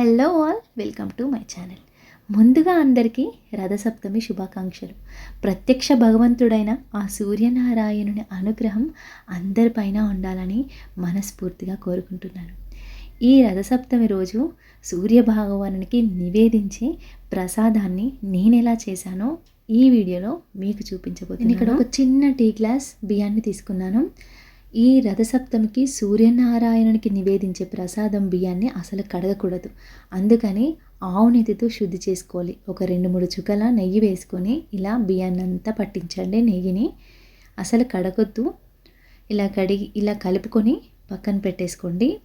Hello all welcome to my channel. ముందుగా అందరికీ రథసప్తమి శుభాకాంక్షలు. ప్రత్యక్ష భగవంతుడైన ఆ సూర్యనారాయణుని అనుగ్రహం అందరిపైన ఉండాలని మనస్ఫూర్తిగా కోరుకుంటున్నాను. ఈ రథసప్తమి రోజు సూర్య భగవానునికి నివేదించే ప్రసాదాన్ని నేను ఎలా చేశానో ఈ వీడియోలో మీకు చూపించబోతున్నాను. ఇక్కడ ఒక చిన్న టీ గ్లాస్ బియ్యాన్ని తీసుకున్నాను. ఈ రథసప్తమికి సూర్యనారాయణునికి నివేదించే ప్రసాదం బియ్యాన్ని అసలు కడగకూడదు. అందుకని ఆవు నెయ్యితో శుద్ధి చేసుకోవాలి. ఒక రెండు మూడు చుక్కల నెయ్యి వేసుకొని ఇలా బియ్యాన్ని అంతా పట్టించండి నెయ్యిని. అసలు కడగొద్దు. ఇలా కడిగి ఇలా కలుపుకొని పక్కన పెట్టేసుకోండి.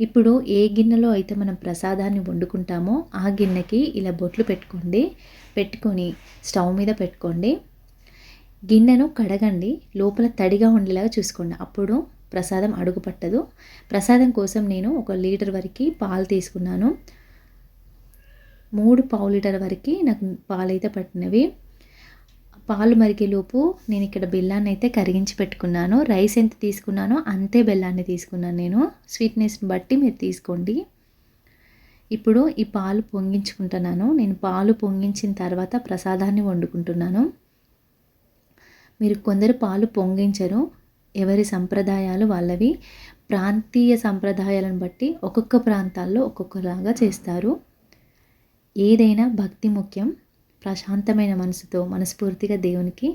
ఇప్పుడు ఏ గిన్నెలో అయితే మనం ప్రసాదాన్ని వండుకుంటామో ఆ గిన్నెకి ఇలా బొట్లు పెట్టుకోండి. పెట్టుకొని స్టవ్ మీద పెట్టుకోండి. గిన్నెను కడగండి లోపల తడిగా ఉండేలాగా చూసుకోండి. అప్పుడు ప్రసాదం అడుగు పట్టదు ప్రసాదం కోసం నేను ఒక లీటర్ వరకు పాలు తీసుకున్నాను. మూడు పావు లీటర్ వరకు నాకు పాలు అయితే పట్టినవి. పాలు మరిగేలోపు నేను ఇక్కడ బెల్లాన్ని అయితే కరిగించి పెట్టుకున్నాను. రైస్ ఎంత తీసుకున్నానో అంతే బెల్లాన్ని తీసుకున్నాను నేను. స్వీట్నెస్ని బట్టి మీరు తీసుకోండి. ఇప్పుడు ఈ పాలు పొంగించుకుంటున్నాను. నేను పాలు పొంగించిన తర్వాత ప్రసాదాన్ని వండుకుంటున్నాను. మీరు కొందరు పాలు పొంగించరు. ఎవరి సంప్రదాయాలు వాళ్ళవి. ప్రాంతీయ సంప్రదాయాలను బట్టి ఒక్కొక్క ప్రాంతాల్లో ఒక్కొక్కలాగా చేస్తారు. ఏదైనా భక్తి ముఖ్యం. ప్రశాంతమైన మనసుతో మనస్ఫూర్తిగా దేవునికి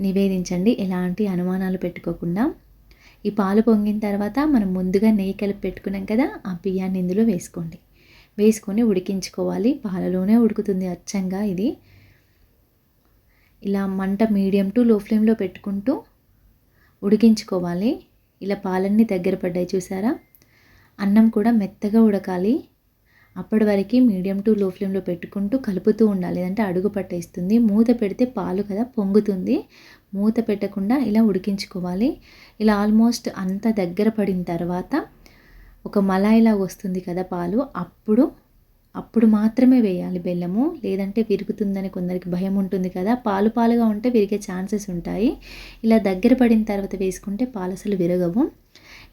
నివేదించండి. ఎలాంటి అనుమానాలు పెట్టుకోకుండా. ఈ పాలు పొంగిన తర్వాత మనం ముందుగా నెయ్యి కలిపి పెట్టుకున్నాం కదా ఆ బియ్యాన్ని ఇందులో వేసుకోండి. వేసుకొని ఉడికించుకోవాలి. పాలలోనే ఉడుకుతుంది. అచ్చంగా ఇది. ఇలా మంట మీడియం టు లో ఫ్లేమ్లో పెట్టుకుంటూ ఉడికించుకోవాలి. ఇలా పాలన్నీ దగ్గర పడ్డాయి చూసారా? అన్నం కూడా మెత్తగా ఉడకాలి. అప్పటి వరకు మీడియం టు లో ఫ్లేమ్లో పెట్టుకుంటూ కలుపుతూ ఉండాలి. అంటే అడుగు పట్టేస్తుంది మూత పెడితే పాలు కదా పొంగుతుంది. మూత పెట్టకుండా ఇలా ఉడికించుకోవాలి. ఇలా ఆల్మోస్ట్ అంత దగ్గర పడిన తర్వాత ఒక మలాయిలా వస్తుంది కదా పాలు. అప్పుడు అప్పుడు మాత్రమే వేయాలి బెల్లము. లేదంటే విరుగుతుందని కొందరికి భయం ఉంటుంది కదా. పాలు పాలుగా ఉంటే విరిగే ఛాన్సెస్ ఉంటాయి. ఇలా దగ్గర పడిన తర్వాత వేసుకుంటే పాలు అసలు విరగవు.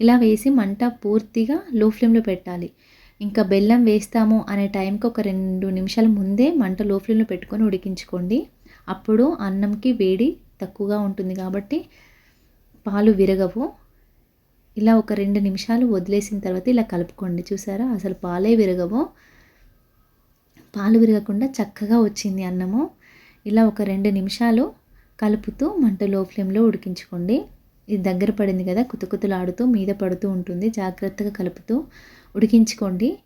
ఇలా వేసి మంట పూర్తిగా లో ఫ్లేమ్లో పెట్టాలి. ఇంకా బెల్లం వేస్తాము అనే టైంకి ఒక రెండు నిమిషాల ముందే మంట లో ఫ్లేమ్లో పెట్టుకొని ఉడికించుకోండి. అప్పుడు అన్నంకి వేడి తక్కువగా ఉంటుంది కాబట్టి పాలు విరగవు. ఇలా ఒక రెండు నిమిషాలు వదిలేసిన తర్వాత ఇలా కలుపుకోండి. చూసారా? అసలు పాలే విరగవు. పాలు విరగకుండా చక్కగా వచ్చింది అన్నము. ఇలా ఒక రెండు నిమిషాలు కలుపుతూ మంట లో ఫ్లేమ్లో ఉడికించుకోండి. ఇది దగ్గర పడింది కదా కుతుకుతులాడుతూ మీద పడుతూ ఉంటుంది. జాగ్రత్తగా కలుపుతూ ఉడికించుకోండి.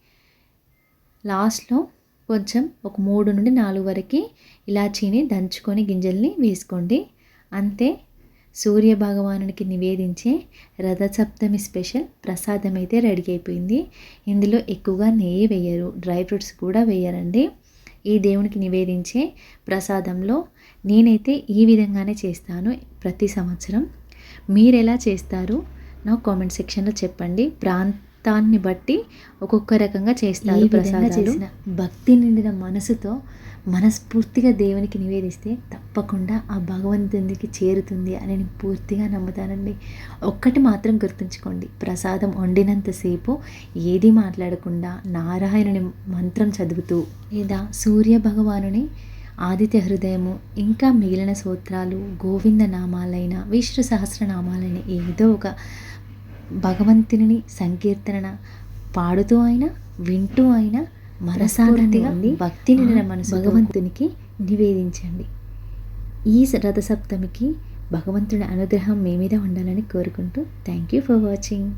లాస్ట్లో కొంచెం ఒక మూడు నుండి నాలుగు వరకు ఇలాచీని దంచుకొని గింజల్ని వేసుకోండి. అంతే సూర్య భగవానునికి నివేదించే రథసప్తమి స్పెషల్ ప్రసాదం అయితే రెడీ అయిపోయింది. ఇందులో ఎక్కువగా నెయ్యి వేయరు డ్రై ఫ్రూట్స్ కూడా వేయరండి. ఈ దేవునికి నివేదించే ప్రసాదంలో నేనైతే ఈ విధంగానే చేస్తాను ప్రతి సంవత్సరం. మీరు ఎలా చేస్తారు? నా కామెంట్ సెక్షన్లో చెప్పండి. ప్రాంతాన్ని బట్టి ఒక్కొక్క రకంగా చేస్తారు ప్రసాదాలు. చేసిన భక్తి నిండిన మనసుతో మనస్ఫూర్తిగా దేవునికి నివేదిస్తే తప్పకుండా ఆ భగవంతునికి చేరుతుంది అని నేను పూర్తిగా నమ్ముతానండి. ఒక్కటి మాత్రం గుర్తుంచుకోండి. ప్రసాదం వండినంతసేపు ఏది మాట్లాడకుండా నారాయణుని మంత్రం చదువుతూ లేదా సూర్య భగవానుని ఆదిత్య హృదయము ఇంకా మిగిలిన సూత్రాలు గోవింద నామాలైన విష్ణు సహస్రనామాలైన ఏదో ఒక భగవంతుని సంకీర్తన పాడుతూ అయినా వింటూ అయినా మనసానందిగా భక్తి నిండిన మనసు భగవంతునికి నివేదించండి. ఈ రథసప్తమికి భగవంతుడి అనుగ్రహం మీ మీద ఉండాలని కోరుకుంటూ థ్యాంక్ యూ ఫర్ వాచింగ్